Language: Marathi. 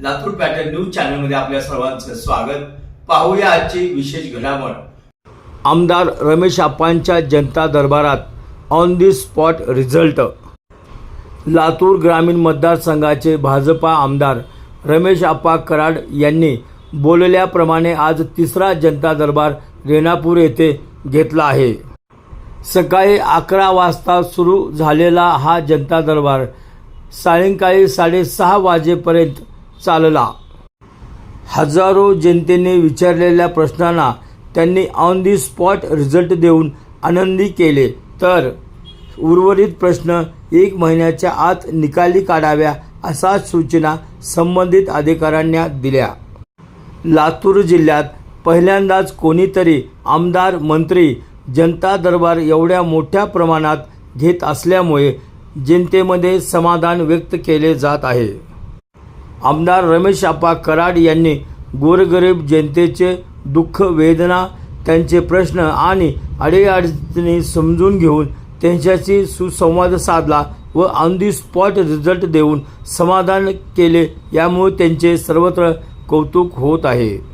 न्यूज चॅनलमध्ये आपल्या सर्वांचं स्वागत. पाहूया आजची विशेष घडामोड. आमदार रमेश आप्पांच्या जनता दरबारात on the spot result Latur ग्रामीण मतदारसंघाचे भाजपा आमदार रमेश आप्पा कराड यांनी बोलल्याप्रमाणे आज तिसरा जनता दरबार रेणापूर येथे घेतला आहे. सकाळी अकरा वाजता सुरू झालेला हा जनता दरबार सायंकाळी साडेसहा वाजेपर्यंत चालला. हजारो जनतेने विचारलेल्या प्रश्नांना त्यांनी ऑन दी स्पॉट रिझल्ट देऊन आनंदी केले. तर उर्वरित प्रश्न एक महिन्याच्या आत निकाली काढाव्या अशा सूचना संबंधित अधिकाऱ्यांना दिल्या. लातूर जिल्ह्यात पहिल्यांदाच कोणीतरी आमदार मंत्री जनता दरबार एवढ्या मोठ्या प्रमाणात घेत असल्यामुळे जनतेमध्ये समाधान व्यक्त केले जात आहे. आमदार रमेश आप्पा कराड यांनी गोरगरीब जनतेचे दुःख वेदना त्यांचे प्रश्न आणि अडीअडचणी समजून घेऊन त्यांच्याशी सुसंवाद साधला व ऑन दी स्पॉट रिझल्ट देऊन समाधान केले यामुळे त्यांचे सर्वत्र कौतुक होत आहे.